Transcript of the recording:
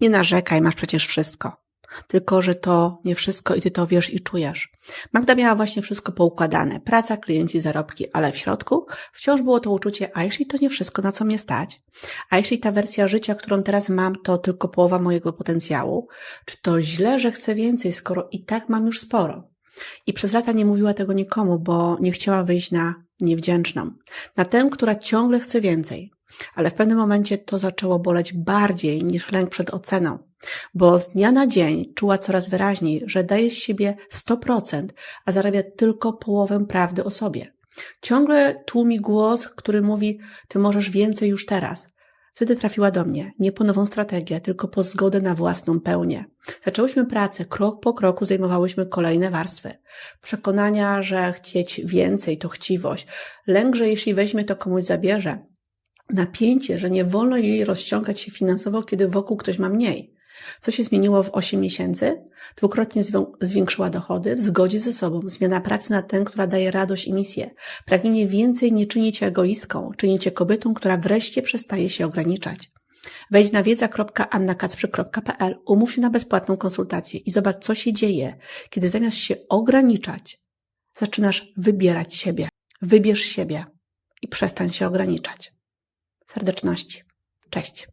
Nie narzekaj, masz przecież wszystko. Tylko, że to nie wszystko i ty to wiesz i czujesz. Magda miała właśnie wszystko poukładane. Praca, klienci, zarobki, ale w środku wciąż było to uczucie, a jeśli to nie wszystko, na co mnie stać? A jeśli ta wersja życia, którą teraz mam, to tylko połowa mojego potencjału? Czy to źle, że chcę więcej, skoro i tak mam już sporo? I przez lata nie mówiła tego nikomu, bo nie chciała wyjść na niewdzięczną. Na tę, która ciągle chce więcej. Ale w pewnym momencie to zaczęło boleć bardziej niż lęk przed oceną, bo z dnia na dzień czuła coraz wyraźniej, że daje z siebie 100%, a zarabia tylko połowę prawdy o sobie. Ciągle tłumi głos, który mówi, ty możesz więcej już teraz. Wtedy trafiła do mnie, nie po nową strategię, tylko po zgodę na własną pełnię. Zaczęłyśmy pracę, krok po kroku zajmowałyśmy kolejne warstwy. Przekonania, że chcieć więcej to chciwość, lęk, że jeśli weźmie to komuś zabierze, napięcie, że nie wolno jej rozciągać się finansowo, kiedy wokół ktoś ma mniej. Co się zmieniło w 8 miesięcy? Dwukrotnie zwiększyła dochody, w zgodzie ze sobą, zmiana pracy na tę, która daje radość i misję. Pragnienie więcej nie czyni cię egoistką, czyni cię kobietą, która wreszcie przestaje się ograniczać. Wejdź na wiedza.annakacprzy.pl, umów się na bezpłatną konsultację i zobacz, co się dzieje, kiedy zamiast się ograniczać, zaczynasz wybierać siebie. Wybierz siebie i przestań się ograniczać. Serdeczności. Cześć.